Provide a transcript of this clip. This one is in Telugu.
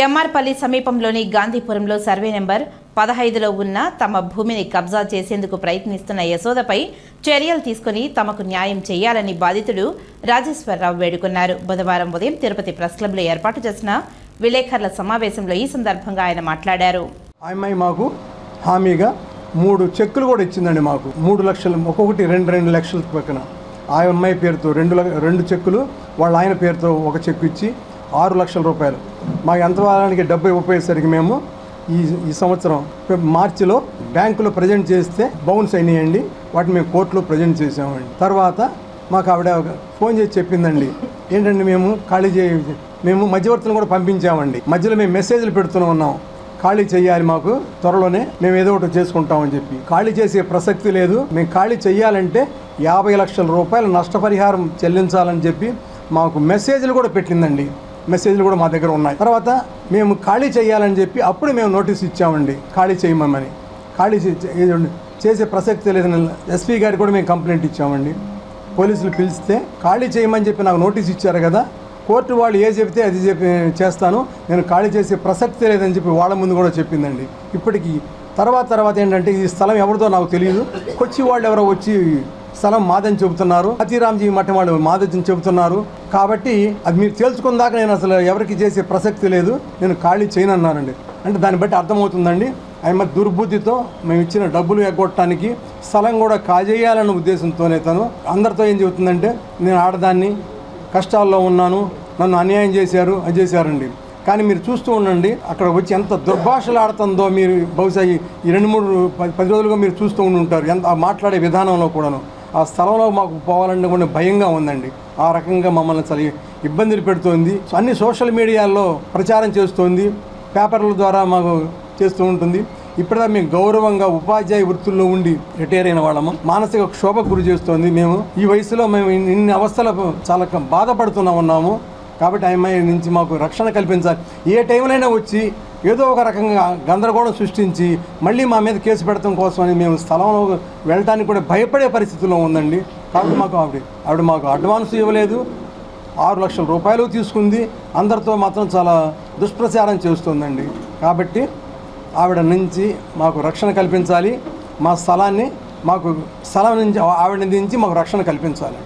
ఎంఆర్పల్లి సమీపంలోని గాంధీపురంలో సర్వే నెంబర్ పదహైదులో ఉన్న తమ భూమిని కబ్జా చేసేందుకు ప్రయత్నిస్తున్న యశోదపై చర్యలు తీసుకుని తమకు న్యాయం చేయాలని బాధితుడు రాజేశ్వరరావు వేడుకున్నారు. బుధవారం ఉదయం తిరుపతి ప్రెస్ క్లబ్లో ఏర్పాటు చేసిన విలేకరుల సమావేశంలో ఈ సందర్భంగా ఆయన మాట్లాడారు. అమ్మాయి మాకు హామీగా మూడు చెక్కులు కూడా ఇచ్చిందండి మాకు. మూడు లక్షలు ఒక్కొక్కటి రెండు రెండు లక్షల పక్కన. ఆ అమ్మాయి పేరుతో రెండు రెండు చెక్కులు వాళ్ళ ఆయన పేరుతో ఒక చెక్కు ఇచ్చి ఆరు లక్షల రూపాయలు. మాకు ఎంత వారానికి డబ్బు ఇవ్వపోయేసరికి మేము ఈ ఈ సంవత్సరం మార్చిలో బ్యాంకులో ప్రజెంట్ చేస్తే బౌన్స్ అయినాయండి. వాటిని మేము కోర్టులో ప్రజెంట్ చేసామండి తర్వాత మాకు ఆవిడ ఫోన్ చేసి చెప్పిందండి. ఏంటంటే మేము ఖాళీ చే మేము మధ్యవర్తులను కూడా పంపించామండి. మధ్యలో మేము మెసేజ్లు పెడుతూనే ఉన్నాం. ఖాళీ చేయాలి మాకు త్వరలోనే మేము ఏదో ఒకటి చేసుకుంటామని చెప్పి. ఖాళీ చేసే ప్రసక్తి లేదు. మేము ఖాళీ చేయాలంటే యాభై లక్షల రూపాయల నష్టపరిహారం చెల్లించాలని చెప్పి మాకు మెసేజ్లు కూడా పెట్టిందండి. మెసేజ్లు కూడా మా దగ్గర ఉన్నాయి. తర్వాత మేము ఖాళీ చేయాలని చెప్పి అప్పుడు మేము నోటీస్ ఇచ్చామండి. ఖాళీ చేయమని. ఖాళీ చేసే ప్రసక్తి లేదని ఎస్పీ గారికి కూడా మేము కంప్లైంట్ ఇచ్చామండి. పోలీసులు పిలిస్తే ఖాళీ చేయమని చెప్పి నాకు నోటీస్ ఇచ్చారు కదా కోర్టు వాళ్ళు ఏ చెబితే అది చెప్పి చేస్తాను నేను ఖాళీ చేసే ప్రసక్తి లేదని చెప్పి వాళ్ళ ముందు కూడా చెప్పిందండి. ఇప్పటికీ తర్వాత తర్వాత ఏంటంటే ఈ స్థలం ఎవరిదో నాకు తెలియదు కొచ్చి వాళ్ళు ఎవరో వచ్చి స్థలం మాదని చెబుతున్నారు. అతిరామ్జీ మఠం వాళ్ళు మాదని చెబుతున్నారు. కాబట్టి అది మీరు తేల్చుకుందాక నేను అసలు ఎవరికి చేసే ప్రసక్తి లేదు. నేను ఖాళీ చేయనన్నానండి. అంటే దాన్ని బట్టి అర్థమవుతుందండి. ఆమె దుర్బుద్ధితో మేము ఇచ్చిన డబ్బులు ఎగ్గొట్టడానికి స్థలం కూడా కాజేయాలన్న ఉద్దేశంతోనే తను. అందరితో ఏం చెబుతుందంటే నేను ఆడదాన్ని కష్టాల్లో ఉన్నాను నన్ను అన్యాయం చేశారు అది చేశారండి. కానీ మీరు చూస్తూ ఉండండి అక్కడ వచ్చి ఎంత దుర్భాషలు ఆడుతుందో మీరు బహుశా ఈ రెండు మూడు పది పది రోజులుగా మీరు చూస్తూ ఉండి ఉంటారు ఎంత మాట్లాడే విధానంలో కూడాను. ఆ స్థలంలో మాకు పోవాలంటే కూడా భయంగా ఉందండి. ఆ రకంగా మమ్మల్ని చాలా ఇబ్బందులు పెడుతోంది. అన్ని సోషల్ మీడియాల్లో ప్రచారం చేస్తోంది. పేపర్ల ద్వారా మాకు చేస్తూ ఉంటుంది. ఇప్పటిదా మేము గౌరవంగా ఉపాధ్యాయ వృత్తుల్లో ఉండి రిటైర్ అయిన వాళ్ళము. మానసిక క్షోభ గురి చేస్తోంది మేము. ఈ వయసులో మేము ఇన్ని- అవస్థలకు చాలా బాధపడుతున్నా ఉన్నాము. కాబట్టి ఆ అమ్మాయి నుంచి మాకు రక్షణ కల్పించాలి. ఏ టైంలోనైనా వచ్చి ఏదో ఒక రకంగా గందరగోళం సృష్టించి మళ్ళీ మా మీద కేసు పెడతాం కోసమని మేము స్థలంలో వెళ్ళడానికి కూడా భయపడే పరిస్థితిలో ఉందండి. కాబట్టి మాకు ఆవిడ ఆవిడ మాకు అడ్వాన్స్ ఇవ్వలేదు. ఆరు లక్షల రూపాయలు తీసుకుంది. అందరితో మాత్రం చాలా దుష్ప్రచారం చేస్తుందండి. కాబట్టి ఆవిడ నుంచి మాకు రక్షణ కల్పించాలి. మా స్థలాన్ని మాకు స్థలం నుంచి ఆవిడ నుంచి మాకు రక్షణ కల్పించాలి.